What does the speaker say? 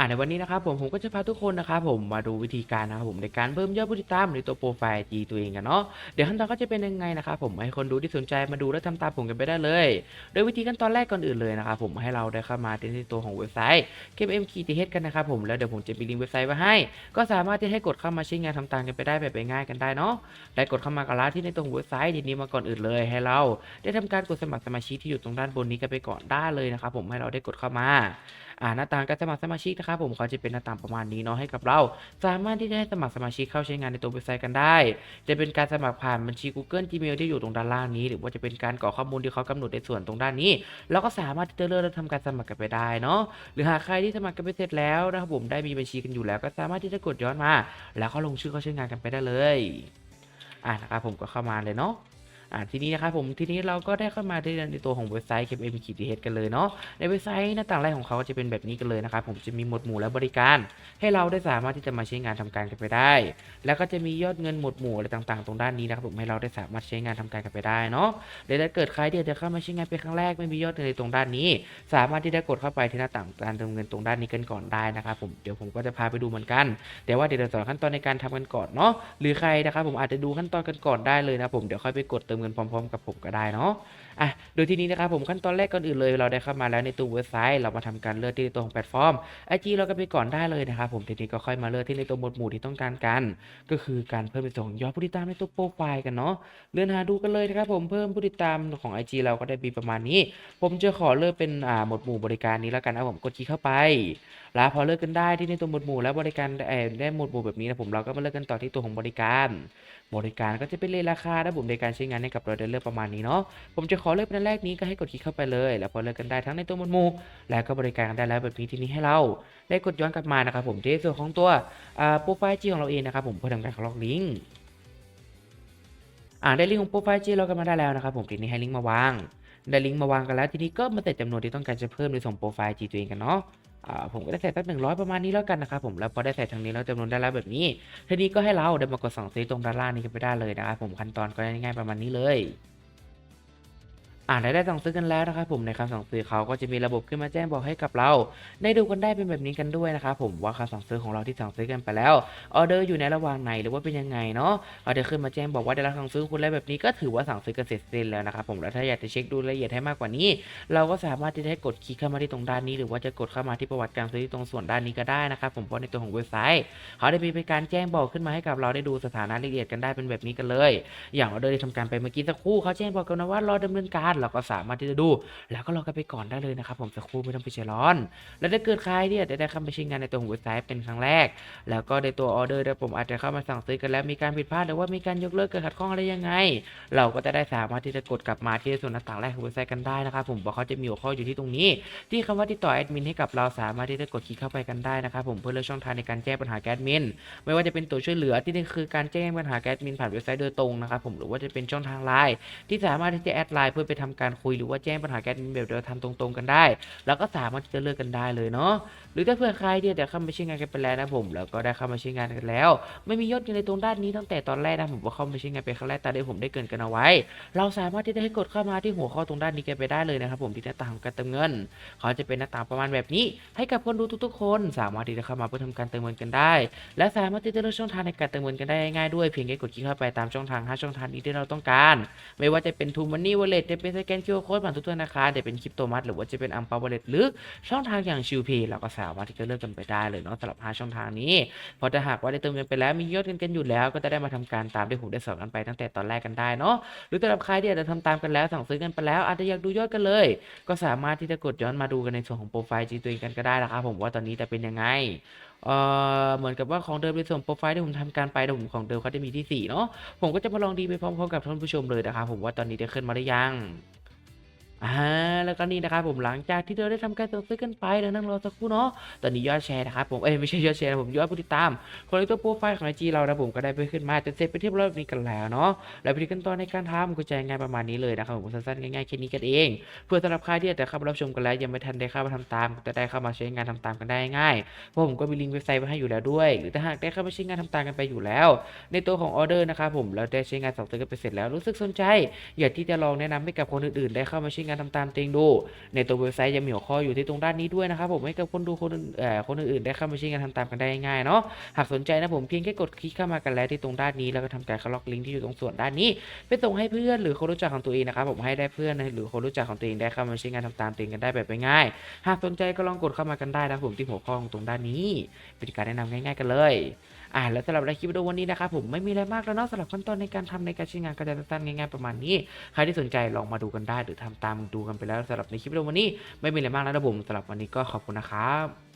อ่าในวันนี้นะครับผมผมก็จะพาทุกคนนะครับผมมาดูวิธีการนะครับผมในการเพิ่มยอดผู้ติดตามในตัวโปรไฟล์จีตัวเองกันเนาะเดี๋ยวขั้นตอนก็จะเป็นยังไงนะครับผมให้คนดูที่สนใจมาดูและทำตามผมกันไปได้เลย โดยวิธีขั้นตอนแรกก่อนอื่นเลยนะครับผมให้เราได้เข้ามาที่ตัวของเว็บไซต์ KM k t h กันนะครับผมแล้วเดี๋ยวผมจะมีลิงก์เว็บไซต์ไว้ให้ ก็สามารถที่ให้กดเข้ามาใช้งานทำตามกันไปได้แบบง่ายๆกันได้เนาะได้กดเข้ามากันแล้วที่ในตรงเว็บไซต์ทีนี้มาก่อนอื่นเลย ให้เราได้ทำการกดสมัครสมาชิกที่อยู่ตรงด้านบนนี้กันไปก่อนได้เลยนะครับผมให้เราได้กดเข้ามา อ่าหน้าต่างการสมัครสมาชิกนะครับผมเขาจะเป็นหน้าต่างประมาณนี้เนาะให้กับเรา สามารถที่จะให้สมัครสมาชิกเข้าใช้งานในตัวเว็บไซต์กันได้ จะเป็นการสมัครผ่านบัญชี Google Gmail ที่อยู่ตรงด้านล่างนี้ หรือว่าจะเป็นการกรอกข้อมูลที่เขากำหนดในส่วนตรงด้านนี้เราก็สามารถที่จะเลือกและทำการสมัครกันไปได้เนาะหรือหากใครที่สมัครกันไปเสร็จแล้วนะครับผมได้มีบัญชีกันอยู่แล้วก็สามารถที่จะกดย้อนมา แล้วก็ลงชื่อเข้าใช้งานกันไปได้เลยอ่านะครับผมก็เข้ามาเลยเนาะ อ่าทีนี้นะครับผมทีนี้เราก็ได้เข้ามาในตัวของเว็บไซต์ KM k t h กันเลยเนาะในเว็บไซต์หน้าต่างแรกของเขาจะเป็นแบบนี้กันเลยนะครับผมจะมีหมวดหมู่และบริการ ให้เราได้สามารถที่จะมาใช้งานทำการกันไปได้ แล้วก็จะมียอดเงินหมวดหมู่อะไรต่างๆ ตรงด้านนี้นะครับผมให้เราได้สามารถใช้งานทำการกันไปได้เนาะเดี๋ยวถ้าเกิดใครที่จะเข้ามาใช้งานเป็นครั้งแรกไม่มียอดเงินในตรงด้านนี้ สามารถที่จะกดเข้าไปที่หน้าต่างการเติมเงินตรงด้านนี้กันก่อนได้นะครับผมเดี๋ยวผมก็จะพาไปดูเหมือนกัน แต่ว่าเดี๋ยวเราสอนขั้นตอนในการทำกันก่อนเนาะหรือใครนะครับผมอาจจะดูขั้นตอนกันก่อนได้เลยนะผมเดี๋ยวค่อยไปกดเติมเงินพร้อมๆ กับผมก็ได้เนาะอะโดยที่นี้นะครับผมขั้นตอนแรกก่อนอื่นเลยเราได้เข้ามาแล้วในตัวเว็บไซต์ เรามาทำการเลือกที่ตัวของแพลตฟอร์มไอจีเราก็ไปก่อนได้เลยนะครับผมทีนี้ก็ค่อยมาเลือกที่ในตัวหมวดหมู่ที่ต้องการกัน ก็คือการเพิ่มในส่วนของยอดผู้ติดตามในตัวโปรไฟล์กันเนาะเลื่อนหาดูกันเลยนะครับผมเพิ่มผู้ติดตามของ IG เราก็ได้มีประมาณนี้ ผมจะขอเลือกเป็นอ่าหมวดหมู่บริการนี้แล้วกันนะผมกดคลิกเข้าไป แล้วพอเลือกกันได้ที่ในตัวหมวดหมู่แล้วบริการได้หมวดหมู่แบบนี้นะผมเราก็มาเลือกกันต่อที่ตัวของบริการ บริการก็จะเป็นเลทราคานะผมในการใช้งานให้กับเราได้เลือกประมาณนี้เนาะผมจะขอเลือกเป็นอันแรกนี้ก็ให้กดคลิกเข้าไปเลย แล้วพอเลือกกันได้ทั้งในตัวหมวดหมู่ แล้วก็บริการกันได้แล้วแบบนี้ที่นี้ให้เรา ได้กดย้อนกลับมานะครับผมที่ส่วนของตัวอ่าโปรไฟล์จีของเราเองนะครับผมเพื่อทำการล็อกลิงก์อ่าได้ลิงก์ของโปรไฟล์จีเรากันมาได้แล้วนะครับผมทีนี้ให้ลิงก์มาวางได้ลิงก์มาวางกันแล้วทีนี้ก็มาแต่จำนวนที่ต้องการจะเพิ่มในส่งโปรไฟล์จีตัวเองกันเนาะ ผมก็ได้ใส่สักหนึ่งร้อยประมาณนี้แล้วกันนะครับผมแล้วพอได้ใส่ทางนี้แล้วจำนวนได้แล้วแบบนี้ทีนี้ก็ให้เราเดินมากดสั่งซื้อตรงด้านล่างนี้กันไปได้เลยนะครับผมขั้นตอนก็ง่ายๆประมาณนี้เลย อ่าได้ได้สั่งซื้อกันแล้วนะครับผมในคำสั่งซื้อเขาก็จะมีระบบขึ้นมาแจ้งบอกให้กับเรา ได้ดูกันได้เป็นแบบนี้กันด้วยนะครับผมว่าคำสั่งซื้อของเราที่สั่งซื้อกันไปแล้วออเดอร์อยู่ในระหว่างไหนหรือว่าเป็นยังไงเนาะเอาเดี๋ยวขึ้นมาแจ้งบอกว่าได้รับสั่งซื้อคุณแล้วแบบนี้ก็ถือว่าสั่งซื้อกันเสร็จสิ้นแล้วนะครับผมแล้วถ้าอยากจะเช็คดูรายละเอียดให้มากกว่านี้ เราก็สามารถที่จะกดคลิกเข้ามาที่ตรงด้านนี้ หรือว่าจะกดเข้ามาที่ประวัติการซื้อที่ตรงส่วนด้านนี้ก็ได้นะครับผมเพราะในตัวของเว็บไซต์เขาได้มีเป็นการแจ้งบอกขึ้นมาให้กับเราได้ดูสถานะรายละเอียดกันได้เป็นแบบนี้กันเลย อย่างออเดอร์ที่ทำการไปเมื่อกี้สักครู่เขาแจ้งบอกกันนะว่ารอดำเนินการเราก็สามารถที่จะดู แล้วก็รอกันไปก่อนได้เลยนะครับผมสักครู่ไม่ต้องไปใจร้อน แล้วถ้าเกิดใครที่อาจจะได้เข้าไปใช้งานในตัวของเว็บไซต์เป็นครั้งแรก แล้วก็ในตัวออเดอร์เนี่ยผมอาจจะเข้ามาสั่งซื้อกันแล้วมีการผิดพลาดหรือว่ามีการยกเลิกเกิดขัดข้องอะไรยังไง เราก็จะได้สามารถที่จะกดกลับมาที่ส่วนหน้าต่างแรกของเว็บไซต์กันได้นะครับผมบอกเขาจะมีหัวข้ออยู่ที่ตรงนี้ ที่คำว่าติดต่อแอดมินให้กับเราสามารถที่จะกดคลิกเข้าไปกันได้นะครับผมเพื่อเลือกช่องทางในการแก้ปัญหาแก๊สมินไม่ว่าจะเป็นตัวช่วยเหลือที่นี่คือการแจ้งปัญหาแก๊สมินผ่านเว็บไซต์โดยตรงนะครับผมหรือว่าจะเป็นช่องทางไลน์ที่สามารถที่จะแอดไลน์เพื่อไปทำการคุยหรือว่าแจ้งปัญหาแก๊สแบบเดียวทำตรงๆกันได้ แล้วก็สามารถที่จะเลือกกันได้เลยเนาะหรือถ้าเพื่อใครที่จะเข้ามาใช้งานกันไปแล้วนะผมแล้วก็ได้เข้ามาใช้งานกันแล้ว ไม่มียอดเงินในตรงด้านนี้ตั้งแต่ตอนแรกนะผมว่าเข้ามาใช้งานไปครั้งแรกตามที่ผมได้เกินกันเอาไว้ เราสามารถที่จะให้กดเข้ามาที่หัวข้อตรงด้านนี้กันไปได้เลยนะครับผมที่หน้าต่างการเติมเงินเขาจะเป็นหน้าต่างประมาณแบบนี้ ให้กับคนดูทุกๆ คนสามารถที่จะเข้ามาเพื่อทำการเติมเงินกันได้ และสามารถที่จะเลือกช่องทางในการเติมเงินกันได้ง่ายด้วยเพียงแค่กดคลิกเข้าไปตามช่องทาง5ช่องทางนี้ที่เราต้องการ ไม่ว่าจะเป็นทูมันนี่วอลเล็ตจะเป็นสแกนคิวโค้ดผ่านทุกธนาคารจะเป็นคริปโตมัดหรือว่าจะเป็นอัมพาวอลเล็ตหรือช่องทางอย่างชิวพย์เราก็สามารถที่จะเลือกกันไปได้เลยเนาะสำหรับ5ช่องทางนี้เพราะถ้าหากว่าได้เติมเงินไปแล้วมียอดเงินกันอยู่แล้ว ก็จะได้มาทำการตามที่ผมได้สอนกันไปตั้งแต่ตอนแรกกันได้เนาะหรือสำหรับใครที่อาจจะทำตามกันแล้วสั่งซื้อกันไปแล้วอาจจะอยากดูยอดกันเลย ก็สามารถที่จะกดย้อนมาดูกันในส่วนของโปรไฟล์จีตัวเองกันก็ได้นะครับผมว่าตอนนี้จะเป็นยังไง เอ่อเหมือนกับว่าของเดิมในส่วนโปรไฟล์ที่ผมทำการไปแต่ผมของเดิมเขาจะมีที่สี่เนาะผมก็จะมาลองดีไปพร้อมๆกับท่านผู้ชมเลยนะครับผมว่าตอนนี้จะขึ้นมาหรือยัง อ่าแล้วก็นี่นะครับผมหลังจากที่เราได้ทำการสั่งซื้อกันไปแล้วนั่งรอสักครู่เนาะตอนนี้ยอดแชร์นะครับผมเอ้ยไม่ใช่ยอดแชร์นะผมยอดผู้ติดตามคนในตัวโปรไฟล์ของไอจีเรานะผมก็ได้ไปขึ้นมาจนเสร็จไปเที่รอบนี้กันแล้วเนาะแล้ววิธีขั้นตอนในการทำก็จะง่ายประมาณนี้เลยนะครับผมสั้นๆง่ายๆแค่นี้กันเอง เพื่อสำหรับใครที่อาจจะเข้ามารับชมกันแล้วยังไม่ทันได้เข้ามาทำตามจะได้เข้ามาใช้งานทำตามกันได้ง่ายเพราะผมก็มีลิงก์เว็บไซต์ไว้ให้อยู่แล้วด้วย หรือถ้าหากได้เข้ามาใช้งานทำตามกันไปอยู่แล้ว ในตัวของออเดอร์นะครับผมแล้วได้ใช้งานสั่งซื้อกันไปเสร็จแล้วรู้สึกสนใจ อยากที่จะลองแนะนำให้กับคนอื่นๆ ได้เข้ามาใช้งานทำตามตัวเองดู ในตัวเว็บไซต์ยังมีหัวข้ออยู่ที่ตรงด้านนี้ด้วยนะครับผมให้กับคนดูคนเอ่อคนอื่นๆได้เข้ามาใช้งานทำตามกันได้ง่ายเนาะหากสนใจนะผมเพียงแค่กดคลิกเข้ามากันแล้วที่ตรงด้านนี้แล้วก็ทำการคล็อกลิงก์ที่อยู่ตรงส่วนด้านนี้ไปส่งให้เพื่อนหรือคนรู้จักของตัวเองนะครับผมให้ได้เพื่อนหรือคนรู้จักของตัวเองได้เข้ามาใช้งานทำตามตัวเองกันได้แบบง่ายๆหากสนใจก็ลองกดเข้ามากันได้นะผมที่หัวข้อของตรงด้านนี้เป็นการแนะนำง่าย ๆกันเลยอ่าแล้วสำหรับในคลิปวิดีโอวันนี้นะครับผมไม่มีอะไรมากแล้วเนาะสำหรับขั้นตอนในการทำในการใช้งานก็จะสั้นง่ายๆประมาณนี้ ใครที่สนใจลองมาดูกันได้หรือทำตามดูกันไปแล้วสำหรับในคลิปวิดีโอวันนี้ไม่มีอะไรมากแล้วนะผมสำหรับวันนี้ก็ขอบคุณนะครับ